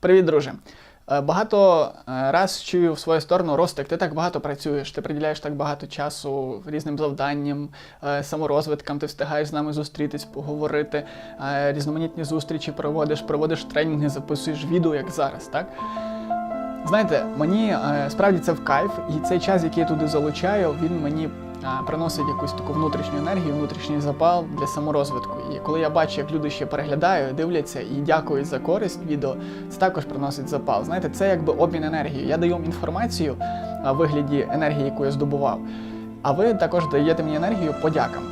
Привіт, друже. Е, Багато е, раз чую в свою сторону Ростик, ти так багато працюєш, ти приділяєш так багато часу різним завданням, е, саморозвиткам, ти встигаєш з нами зустрітись, поговорити, різноманітні зустрічі проводиш, проводиш тренінги, записуєш відео, як зараз, так? Знаєте, мені справді це в кайф, і цей час, який я туди залучаю, він мені приносить якусь таку внутрішню енергію, внутрішній запал для саморозвитку. І коли я бачу, як люди ще переглядають, дивляться і дякують за користь відео, це також приносить запал. Знаєте, це якби обмін енергією. Я даю вам інформацію в вигляді енергії, яку я здобував. А ви також даєте мені енергію подякам.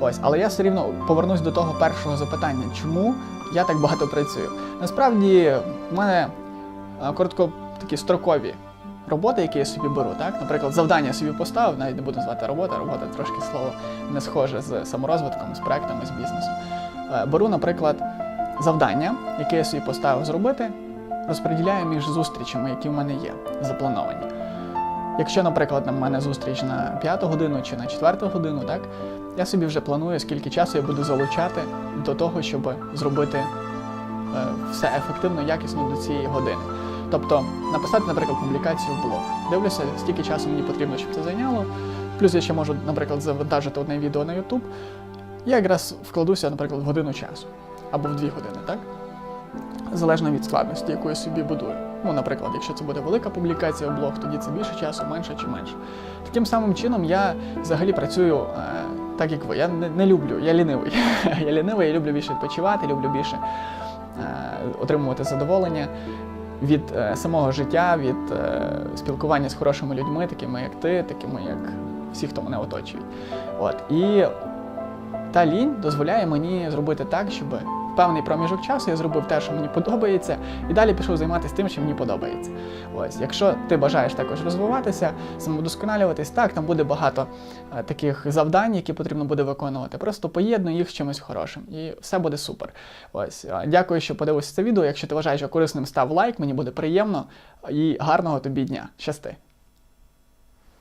Ось, але я все рівно повернусь до того першого запитання, чому я так багато працюю. Насправді, в мене коротко такі строкові роботи, які я собі беру. Так? Наприклад, завдання собі поставив, навіть не буду назвати робота, робота трошки слово не схоже з саморозвитком, з проектами, з бізнесом. Е, Беру, наприклад, завдання, яке я собі поставив зробити, розподіляю між зустрічами, які в мене є, заплановані. Якщо, наприклад, на мене зустріч на 5 годину чи на 4 годину, так, я собі вже планую, скільки часу я буду залучати до того, щоб зробити е, все ефективно, якісно до цієї години. Тобто написати, наприклад, публікацію в блог. Дивлюся, скільки часу мені потрібно, щоб це зайняло. Плюс я ще можу, наприклад, завантажити одне відео на YouTube. Я якраз вкладуся, наприклад, в годину часу або в дві години, так? Залежно від складності, яку я собі будую. Ну, наприклад, якщо це буде велика публікація в блог, тоді це більше часу, менше чи менше. Таким самим чином я взагалі працюю е, так, як ви. Я не, не люблю, я лінивий. я лінивий, я люблю більше відпочивати, люблю більше е, отримувати задоволення від е, самого життя, від е, спілкування з хорошими людьми, такими як ти, такими як всі, хто мене оточують. От. І та лінь дозволяє мені зробити так, щоб в певний проміжок часу я зробив те, що мені подобається, і далі пішов займатися тим, що мені подобається. Ось, якщо ти бажаєш також розвиватися, самовдосконалюватись, так, там буде багато е, таких завдань, які потрібно буде виконувати. Просто поєднуй їх з чимось хорошим, і все буде супер. Ось, е, дякую, що подивився це відео. Якщо ти вважаєш його корисним, став лайк, мені буде приємно і гарного тобі дня. Щасти!